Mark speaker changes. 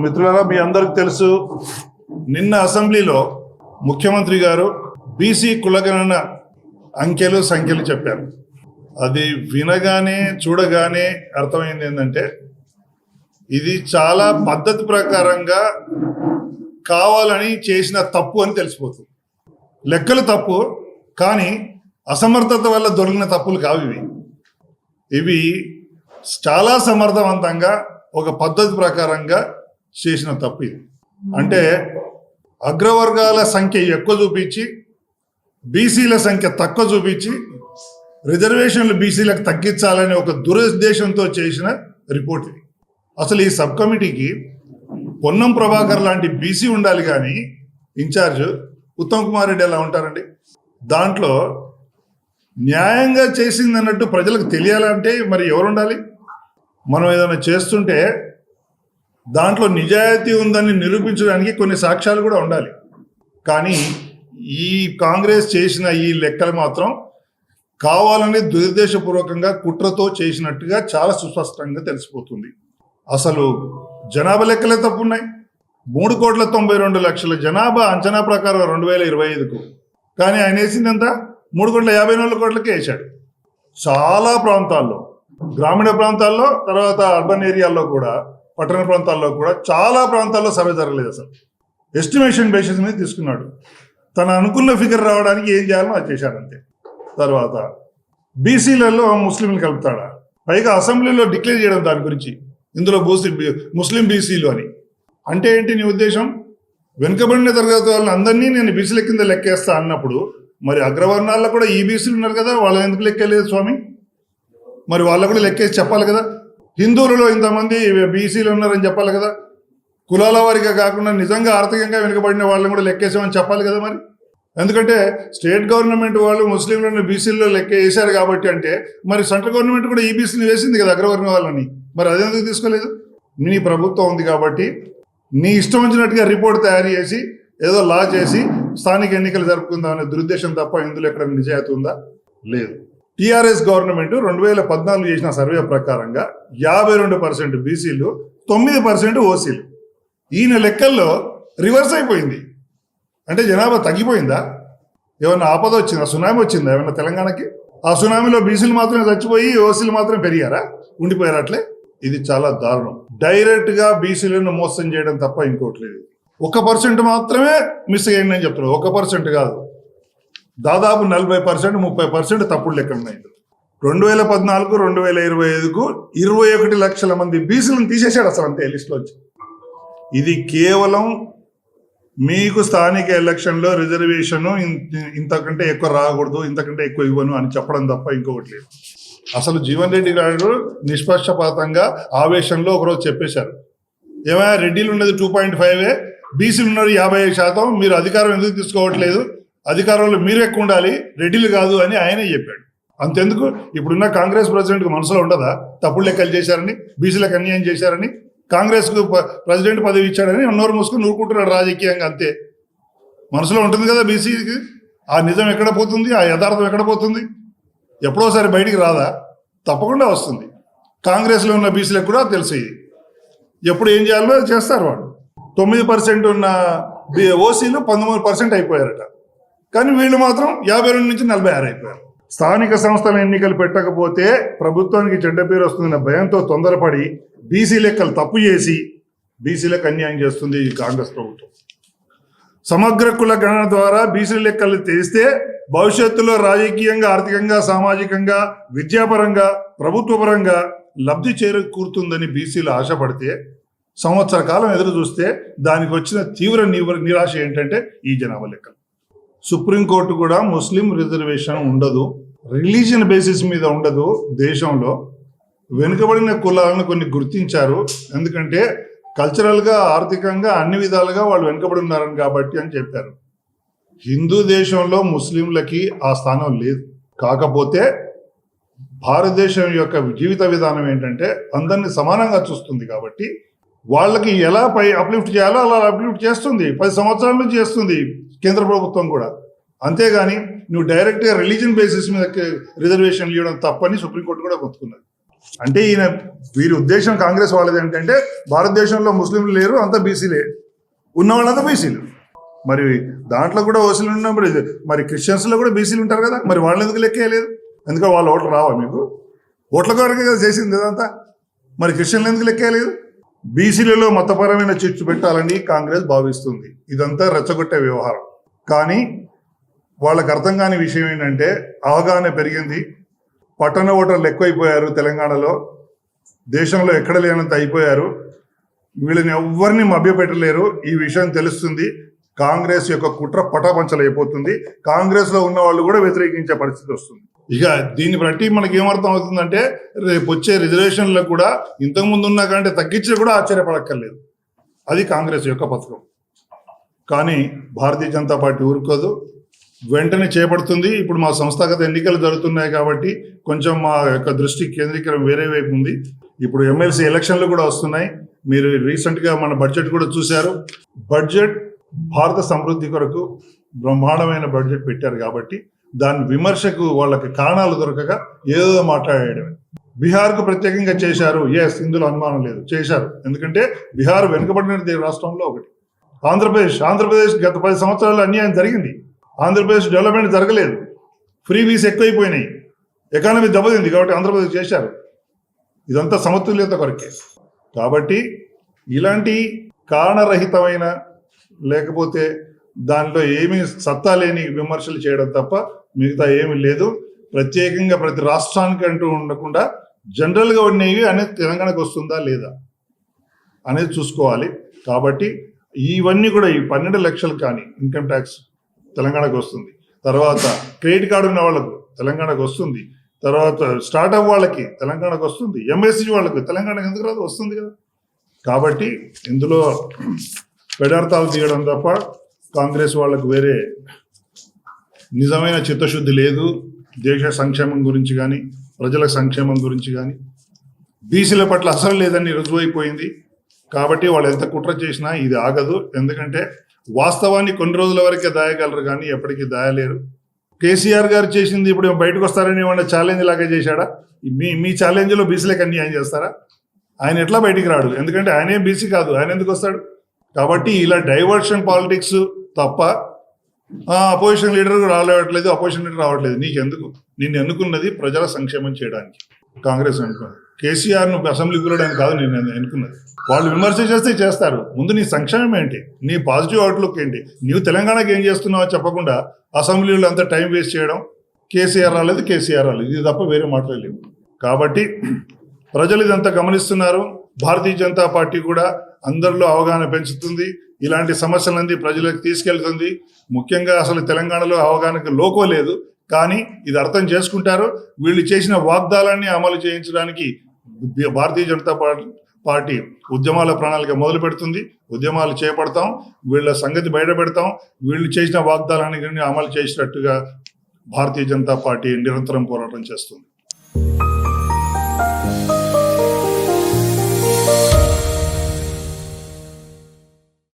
Speaker 1: మిత్రులారా మీ అందరికి తెలుసు నిన్న అసెంబ్లీలో ముఖ్యమంత్రి గారు బీసీ కులగణన అంకెలు సంఖ్యలు చెప్పారు. అది వినగానే చూడగానే అర్థమైంది ఏంటంటే ఇది చాలా పద్ధతి ప్రకారంగా కావాలని చేసిన తప్పు అని తెలిసిపోతుంది. లెక్కలు తప్పు కానీ అసమర్థత వల్ల దొరికిన తప్పులు కావు ఇవి. ఇవి చాలా సమర్థవంతంగా ఒక పద్ధతి ప్రకారంగా చేసిన తప్పు ఇది. అంటే అగ్రవర్గాల సంఖ్య ఎక్కువ చూపించి బీసీల సంఖ్య తక్కువ చూపించి రిజర్వేషన్లు బీసీలకు తగ్గించాలనే ఒక దురుద్దేశంతో చేసిన రిపోర్ట్ ఇది. అసలు ఈ సబ్ కమిటీకి పొన్నం ప్రభాకర్ లాంటి బీసీ ఉండాలి కానీ ఇన్ఛార్జ్ ఉత్తమ్ కుమార్ రెడ్డి ఎలా ఉంటారండి? దాంట్లో న్యాయంగా చేసింది అన్నట్టు ప్రజలకు తెలియాలంటే మరి ఎవరు ఉండాలి? మనం ఏదైనా చేస్తుంటే దాంట్లో నిజాయితీ ఉందని నిరూపించడానికి కొన్ని సాక్ష్యాలు కూడా ఉండాలి. కానీ ఈ కాంగ్రెస్ చేసిన ఈ లెక్కలు మాత్రం కావాలని దురుద్దేశపూర్వకంగా కుట్రతో చేసినట్టుగా చాలా సుస్పష్టంగా తెలిసిపోతుంది. అసలు జనాభా లెక్కలే తప్పున్నాయి. మూడు కోట్ల తొంభై రెండు లక్షల జనాభా అంచనా ప్రకారం రెండు వేల ఇరవై ఐదుకు. కానీ ఆయన వేసింది ఎంత? మూడు కోట్ల యాభై నాలుగు కోట్లకే వేశాడు. చాలా ప్రాంతాల్లో గ్రామీణ ప్రాంతాల్లో తర్వాత అర్బన్ ఏరియాల్లో కూడా పట్టణ ప్రాంతాల్లో కూడా చాలా ప్రాంతాల్లో సభ జరగలేదు అసలు. ఎస్టిమేషన్ బేసిస్ మీద తీసుకున్నాడు. తను అనుకున్న ఫిగర్ రావడానికి ఏం చేయాలో అది చేశాడంతే తర్వాత బీసీలలో ముస్లింలు కలుపుతాడా? పైగా అసెంబ్లీలో డిక్లేర్ చేయడం దాని గురించి. ఇందులో బూసి ముస్లిం బీసీలు అని. అంటే ఏంటి నీ ఉద్దేశం? వెనుకబడిన తరగతి వాళ్ళని అందరినీ నేను బీసీల కింద లెక్కేస్తా అన్నప్పుడు మరి అగ్రవర్ణాల్లో కూడా ఈ బీసీలు ఉన్నారు కదా వాళ్ళని ఎందుకు లెక్కలేదు స్వామి? మరి వాళ్ళ కూడా లెక్కేసి చెప్పాలి కదా. హిందువులలో ఇంతమంది బీసీలు ఉన్నారని చెప్పాలి కదా. కులాల వారిగా కాకుండా నిజంగా ఆర్థికంగా వెనుకబడిన వాళ్ళని కూడా లెక్కేసామని చెప్పాలి కదా మరి. ఎందుకంటే స్టేట్ గవర్నమెంట్ వాళ్ళు ముస్లింలను బీసీల్లో లెక్క వేశారు కాబట్టి అంటే మరి సెంట్రల్ గవర్నమెంట్ కూడా ఈ బీసీని వేసింది కదా అగ్రవర్ణ వాళ్ళని. మరి అదెందుకు తీసుకోలేదు? నీ ప్రభుత్వం ఉంది కాబట్టి నీ ఇష్టం వచ్చినట్టుగా రిపోర్ట్ తయారు చేసి ఏదో లా చేసి స్థానిక ఎన్నికలు జరుపుకుందాం అనే దురుద్దేశం తప్ప ఇందులో ఎక్కడ నిజాయితీ ఉందా? లేదు. టీఆర్ఎస్ గవర్నమెంట్ రెండు వేల పద్నాలుగు చేసిన సర్వే ప్రకారంగా యాభై రెండు పర్సెంట్ బీసీలు తొమ్మిది పర్సెంట్ ఓసీలు ఈయన లెక్కల్లో రివర్స్ అయిపోయింది. అంటే జనాభా తగ్గిపోయిందా? ఏమైనా ఆపద వచ్చిందా? సునామీ వచ్చిందా ఏమైనా తెలంగాణకి? ఆ సునామీలో బీసీలు మాత్రమే చచ్చిపోయి ఓసీలు మాత్రం పెరిగారా? ఉండిపోయారు అట్లే? ఇది చాలా దారుణం. డైరెక్ట్గా బీసీలను మోసం చేయడం తప్ప ఇంకోటి లేదు. ఒక పర్సెంట్ మాత్రమే మిస్ అయ్యండి అని చెప్తున్నారు. ఒక పర్సెంట్ కాదు. దాదాపు నలభై పర్సెంట్ ముప్పై పర్సెంట్ తప్పుడు లెక్కలు ఉన్నాయి. రెండు వేల పద్నాలుగు రెండు వేల ఇరవై ఐదుకు ఇరవై ఒకటి లక్షల మంది బీసీలను తీసేశాడు అసలు అంతే వచ్చి. ఇది కేవలం మీకు స్థానిక ఎలక్షన్లో రిజర్వేషన్ ఇంతకంటే ఎక్కువ రాకూడదు ఇంతకంటే ఎక్కువ ఇవ్వను అని చెప్పడం తప్ప ఇంకొకటి లేదు. అసలు జీవన్ రెడ్డి గారు నిష్పక్షపాతంగా ఆవేశంలో ఒకరోజు చెప్పేశారు. ఏమైనా రెడ్డిలు ఉన్నది టూ పాయింట్ ఫైవ్ బీసీలు ఉన్నది యాభై ఐదు శాతం మీరు అధికారం ఎందుకు తీసుకోవట్లేదు? అధికారంలో మీరు ఎక్కువ ఉండాలి రెడ్డిలు కాదు అని ఆయనే చెప్పాడు. అంతెందుకు? ఇప్పుడున్న కాంగ్రెస్ ప్రెసిడెంట్కి మనసులో ఉండదా? తప్పుడు లెక్కలు చేశారని బీసీలకు అన్యాయం చేశారని కాంగ్రెస్కు ప్రెసిడెంట్ పదవి ఇచ్చాడని నోరు మూసుకుని నూరుకుంటున్నాడు రాజకీయంగా అంతే. మనసులో ఉంటుంది కదా బీసీకి? ఆ నిజం ఎక్కడ పోతుంది? ఆ యథార్థం ఎక్కడ పోతుంది? ఎప్పుడోసారి బయటికి రాదా? తప్పకుండా వస్తుంది. కాంగ్రెస్లో ఉన్న బీసీలకు కూడా తెలుసు ఇది. ఎప్పుడు ఏం చేయాలో చేస్తారు వాళ్ళు. తొమ్మిది పర్సెంట్ ఉన్న ఓసీలు పంతొమ్మిది పర్సెంట్ అయిపోయారట. కానీ వీళ్ళు మాత్రం యాభై రెండు నుంచి నలభై ఆరు అయిపోయారు. స్థానిక సంస్థల ఎన్నికలు పెట్టకపోతే ప్రభుత్వానికి చెడ్డ పేరు వస్తుందన్న భయంతో తొందరపడి బీసీ లెక్కలు తప్పు చేసి బీసీలకు అన్యాయం చేస్తుంది ఈ కాంగ్రెస్ ప్రభుత్వం. సమగ్ర కుల గణన ద్వారా బీసీ లెక్కలు తెస్తే భవిష్యత్తులో రాజకీయంగా ఆర్థికంగా సామాజికంగా విద్యాపరంగా ప్రభుత్వపరంగా లబ్ధి చేకూరుతుందని బీసీలు ఆశపడితే సంవత్సర కాలం ఎదురు చూస్తే దానికి వచ్చిన తీవ్ర నిరాశ ఏంటంటే ఈ జనాభా లెక్కలు. సుప్రీంకోర్టు కూడా ముస్లిం రిజర్వేషన్ ఉండదు. రిలీజియన్ బేసిస్ మీద ఉండదు దేశంలో. వెనుకబడిన కులాలను కొన్ని గుర్తించారు. ఎందుకంటే కల్చరల్గా ఆర్థికంగా అన్ని విధాలుగా వాళ్ళు వెనుకబడి ఉన్నారని కాబట్టి అని చెప్పారు. హిందూ దేశంలో ముస్లింలకి ఆ స్థానం లేదు. కాకపోతే భారతదేశం యొక్క జీవిత విధానం ఏంటంటే అందరిని సమానంగా చూస్తుంది కాబట్టి వాళ్ళకి ఎలా పై అప్లిఫ్ట్ చేయాలో అలా అప్లిఫ్ట్ చేస్తుంది. పది సంవత్సరాల నుంచి చేస్తుంది కేంద్ర ప్రభుత్వం కూడా. అంతేగాని నువ్వు డైరెక్ట్గా రిలీజన్ బేసిస్ మీద రిజర్వేషన్లు ఇవ్వడం తప్పని సుప్రీంకోర్టు కూడా కొట్టుకున్నది అంటే ఈయన వీరి ఉద్దేశం కాంగ్రెస్ వాళ్ళది ఏంటంటే భారతదేశంలో ముస్లింలు లేరు అంతా బీసీలే. ఉన్న వాళ్ళంతా బీసీలు. మరి దాంట్లో కూడా ఓసీలు ఉన్నప్పుడు మరి క్రిస్టియన్స్లో కూడా బీసీలు ఉంటారు కదా మరి వాళ్ళు ఎందుకు లెక్కేయలేదు ఎందుకంటే వాళ్ళ ఓట్లు రావా మీకు? ఓట్ల కొరకే కదా చేసింది ఇదంతా. మరి క్రిస్టియన్లు ఎందుకు లెక్కేయలేదు బీసీలలో మతపరమైన చిచ్చు పెట్టాలని కాంగ్రెస్ భావిస్తుంది. ఇదంతా రెచ్చగొట్టే వ్యవహారం. కానీ వాళ్ళకు అర్థం కాని విషయం ఏంటంటే అవగాహన పెరిగింది. పట్టణ ఓటర్లు ఎక్కువైపోయారు తెలంగాణలో. దేశంలో ఎక్కడ లేనంత అయిపోయారు. వీళ్ళని ఎవ్వరిని మభ్యపెట్టలేరు. ఈ విషయం తెలుస్తుంది. కాంగ్రెస్ యొక్క కుట్ర పటాపంచలైపోతుంది. కాంగ్రెస్ కాంగ్రెస్లో ఉన్న వాళ్ళు కూడా వ్యతిరేకించే పరిస్థితి వస్తుంది. ఇక దీన్ని బట్టి మనకి ఏమర్థం అవుతుందంటే రేపు వచ్చే రిజర్వేషన్లకు కూడా ఇంతకు ముందు ఉన్న కంటే తగ్గించి కూడా ఆశ్చర్యపడక్కర్లేదు. అది కాంగ్రెస్ యొక్క పథకం. కానీ భారతీయ జనతా పార్టీ ఊరుకోదు. వెంటనే చేపడుతుంది. ఇప్పుడు మా సంస్థాగత ఎన్నికలు జరుగుతున్నాయి కాబట్టి కొంచెం మా యొక్క దృష్టి కేంద్రీకరణ వేరే వైపు ఉంది. ఇప్పుడు ఎమ్మెల్సీ ఎలక్షన్లు కూడా వస్తున్నాయి. మీరు రీసెంట్గా మన బడ్జెట్ కూడా చూశారు. బడ్జెట్ భారత సమృద్ధి కొరకు బ్రహ్మాండమైన బడ్జెట్ పెట్టారు కాబట్టి దాని విమర్శకు వాళ్ళకి కారణాలు దొరకక ఏదో మాట్లాడేయడమే. బీహార్కు ప్రత్యేకంగా చేశారు. ఎస్ ఇందులో అనుమానం లేదు. చేశారు. ఎందుకంటే బీహార్ వెనుకబడిన రాష్ట్రంలో ఒకటి. ఆంధ్రప్రదేశ్ ఆంధ్రప్రదేశ్ గత పది సంవత్సరాలు అన్యాయం జరిగింది. ఆంధ్రప్రదేశ్ డెవలప్మెంట్ జరగలేదు. ఫ్రీ వీస్ ఎక్కువైపోయినాయి. ఎకానమీ దెబ్బతింది కాబట్టి ఆంధ్రప్రదేశ్ చేశారు. ఇదంతా సమతుల్యత కొరకే. కాబట్టి ఇలాంటి కారణరహితమైన లేకపోతే దానిలో ఏమీ సత్తా లేని విమర్శలు చేయడం తప్ప మిగతా ఏమి లేదు. ప్రత్యేకంగా ప్రతి రాష్ట్రానికి అంటూ ఉండకుండా జనరల్గా ఉన్నవి అనేది తెలంగాణకు వస్తుందా లేదా అనేది చూసుకోవాలి. కాబట్టి ఇవన్నీ కూడా ఈ పన్నెండు లక్షలు కానీ ఇన్కమ్ ట్యాక్స్ తెలంగాణకు వస్తుంది. తర్వాత క్రెడిట్ కార్డు ఉన్న వాళ్ళకు తెలంగాణకు వస్తుంది. తర్వాత స్టార్ట్అప్ వాళ్ళకి తెలంగాణకు వస్తుంది. ఎంఎస్సి వాళ్ళకి తెలంగాణకు ఎందుకు రాదు? వస్తుంది కదా. కాబట్టి ఇందులో పెడార్థాలు తీయడం తప్ప కాంగ్రెస్ వాళ్ళకు వేరే నిజమైన చిత్తశుద్ధి లేదు. దేశ సంక్షేమం గురించి కానీ ప్రజల సంక్షేమం గురించి కానీ బీసీల పట్ల అసలు లేదని రుజువైపోయింది. కాబట్టి వాళ్ళు ఎంత కుట్ర చేసినా ఇది ఆగదు. ఎందుకంటే వాస్తవాన్ని కొన్ని రోజుల వరకే దాయగలరు కానీ ఎప్పటికీ దాయలేరు. కేసీఆర్ గారు చేసింది ఇప్పుడు బయటకు వస్తారని ఏమన్నా ఛాలెంజ్ లాగా చేశాడా? మీ మీ ఛాలెంజ్లో బీసీలకు అన్యాయం చేస్తారా? ఆయన ఎట్లా బయటికి రాడు? ఎందుకంటే ఆయనే బీసీ కాదు. ఆయన ఎందుకు వస్తాడు? కాబట్టి ఇలా డైవర్షన్ పాలిటిక్స్ తప్ప అపోజిషన్ లీడర్ రావట్లేదు అపోజిషన్ లీడర్ రావట్లేదు. నీకెందుకు? నిన్ను ఎన్నుకున్నది ప్రజల సంక్షేమం చేయడానికి. కాంగ్రెస్ అనుకున్నది. కేసీఆర్ను అసెంబ్లీ కూరడానికి కాదు నేను ఎన్నుకున్నది. వాళ్ళు విమర్శ చేస్తే చేస్తారు. ముందు నీ సంక్షేమం ఏంటి? నీ పాజిటివ్ అవుట్లుక్ ఏంటి? నీవు తెలంగాణకి ఏం చేస్తున్నావో చెప్పకుండా అసెంబ్లీలో అంతా టైం వేస్ట్ చేయడం? కేసీఆర్ రాలేదు కేసీఆర్ రాలేదు. ఇది తప్ప వేరే మాట్లాడలేవు కాబట్టి ప్రజలు ఇదంతా గమనిస్తున్నారు. భారతీయ జనతా పార్టీ కూడా అందరిలో అవగాహన పెంచుతుంది. ఇలాంటి సమస్యలన్నీ ప్రజలకు తీసుకెళ్తుంది. ముఖ్యంగా అసలు తెలంగాణలో అవగాహనకు లోకో లేదు. కానీ ఇది అర్థం చేసుకుంటారు. వీళ్ళు చేసిన వాగ్దాలన్నీ అమలు చేయించడానికి భారతీయ జనతా పార్టీ పార్టీ ఉద్యమాల ప్రణాళిక మొదలు పెడుతుంది. ఉద్యమాలు చేపడతాం. వీళ్ళ సంగతి బయట పెడతాం. వీళ్ళు చేసిన వాగ్దాలన్నీ అమలు చేసినట్టుగా భారతీయ జనతా పార్టీ నిరంతరం పోరాటం చేస్తుంది.